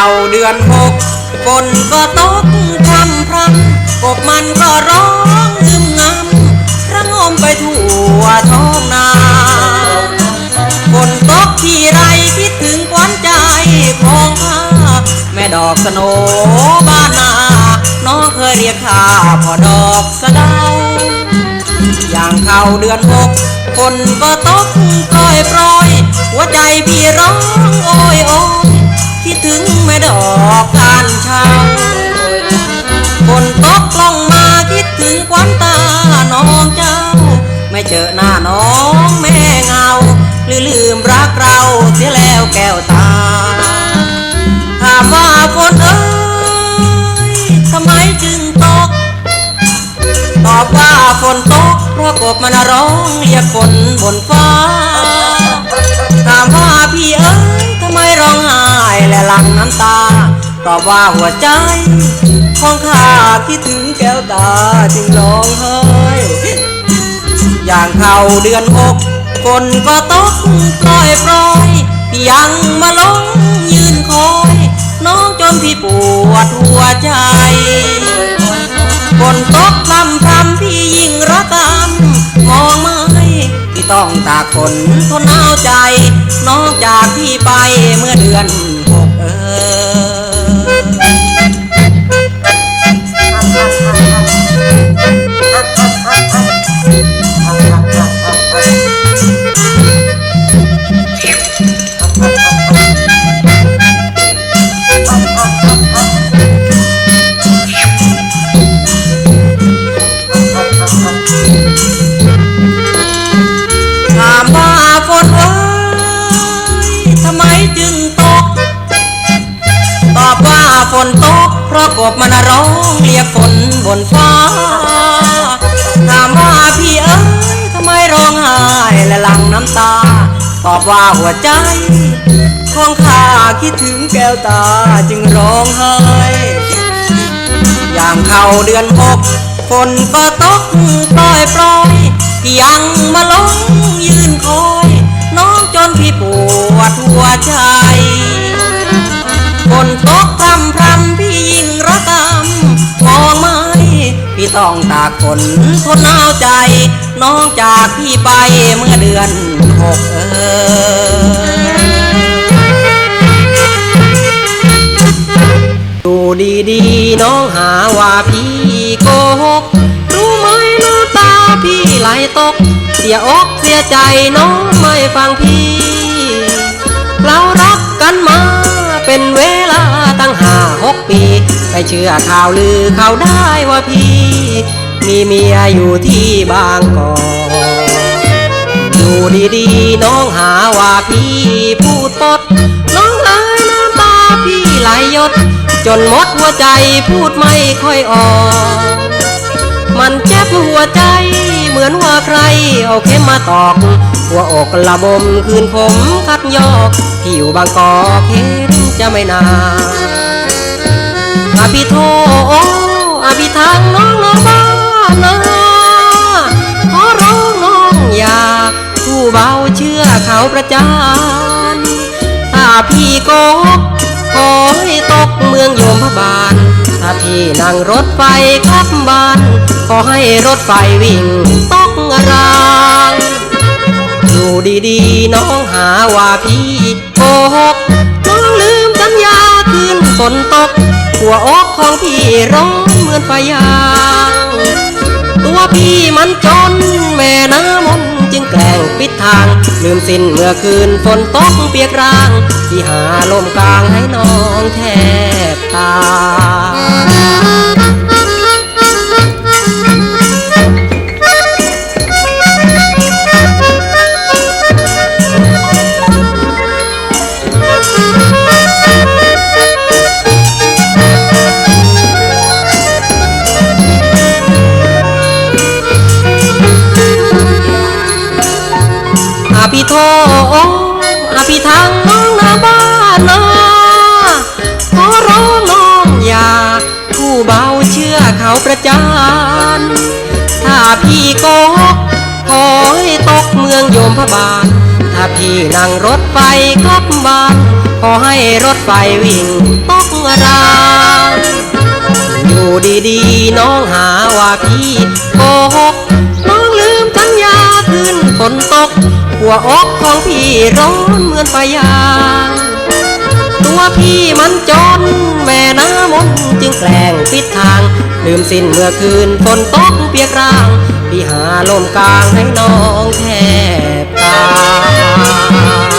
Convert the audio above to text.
เขาเดือนหกฝนก็ตกพรำพรำกบมันก็ร้องอึมงำระงมไปทั่วท้องนาฝนตกที่ไรคิดถึงขวัญใจของข้าแม่ดอกสโนบ้านนาน้องเคยเรียกข้าพอดอกสะเดาอย่างเข้าเดือนหกฝนก็ตกปล่อยปล่อยหัวใจพี่ร้อง อกการเช้าฝนตกลงมาคิดถึงควันตาน้องเจ้า ไม่เจอหน้าน้องแม่เงาหรือลืมรักเราเสียแล้วแก้วตาถามว่าฝนเอ้ยทำไมจึงตก ตอบว่าฝนตกเพราะกบมันร้องเรียกฝนบนฟ้าถามว่าพี่เอ้ยทำไมร้องไห้และหลั่งน้ำตา ตอบว่าหัวใจของข้าคิดถึงแก้วตาจึงร้องไห้อย่างเข้าเดือนหกฝนก็ตกปล่อยปล่อย ยังมาลงยืนคอย น้องจนพี่ปวดหัวใจฝนตกพรำพรำพี่ยิ่งระกำมองไม่พี่ต้องตากฝนทนหนาใจ น้องจากพี่ไปเมื่อเดือนหกเออ นตกเพราะกบมันร้องเรียกฝนบนฟ้า ถามว่าพี่เอ้ยทำไมร้องไห้และหลั่งน้ำตา ตอบว่าหัวใจของข้าคิดถึงแก้วตาจึงร้องไห้ อย่างเข้าเดือนหกฝนก็ตกปล่อยปล่อยพี่ยังมาลงยืนคอย ต้องตากฝนทนหนาวใจ น้องจากพี่ไปเมื่อเดือนหกเออดูดีๆ น้องหาว่าพี่โกหก รู้ไหมน้ำตาพี่ไหลตก เสียอกเสียใจน้องไม่ฟังพี่ เรารักกันมาเป็นเว ไปเชื่อข่าวลือเขาได้ว่าพี่ มีเมียอยู่ที่บางกอกดูดีๆน้องหาว่าพี่พูดปด น้องเอ้ยน้ำตาพี่ไหลยด จนหมดหัวใจพูดไม่ค่อยออก มันเจ็บหัวใจเหมือนว่าใครเอาเข็มมาตอก หัวอกระบมคืนผมคัดยอก ที่อยู่บางกอกเห็นจะไม่นาน พี่โทอาพี่ทางน้องน้องบ้านนาขอร้องน้องอย่าผู้เบาเชื่อเขาประจานถ้าพี่โกหกขอให้ตกเมืองโยมพบาลถ้าพี่นั่งรถไฟกลับบ้านขอให้รถไฟวิ่งตกรางอยู่ดีๆ น้องหาว่าพี่โกหกน้องลืมสัญญาคืนฝนตก วอกของพี่ร้อนเหมือนไฟยาง ตัวพี่มันจนแม่น้ำมนจึงแกล้งปิดทาง ลืมสิ้นเมื่อคืนฝนตกเปียกราง ที่หาลมกลางให้น้องแทบตาย อาพี่โทอาพี่ทางน้องนาบ้านนาขอร้องน้องอย่าผู้เบาเชื่อเขาประจานถ้าพี่โกหกขอให้ตกเมืองโยมพระบาลถ้าพี่นั่งรถไฟกลับบ้านขขอให้รถไฟวิ่งตกรางอยู่ดีๆ น้องหาว่าพี่โกหก นฝนตก หัวอกของพี่ร้อนเหมือนปลายาง ตัวพี่มันจนแม่น้ำมนต์จึงแกล้งปิดทาง ลืมสิ้นเมื่อคืนฝนตกเปียกร่าง พี่หาลมกลางให้น้องแทบตาย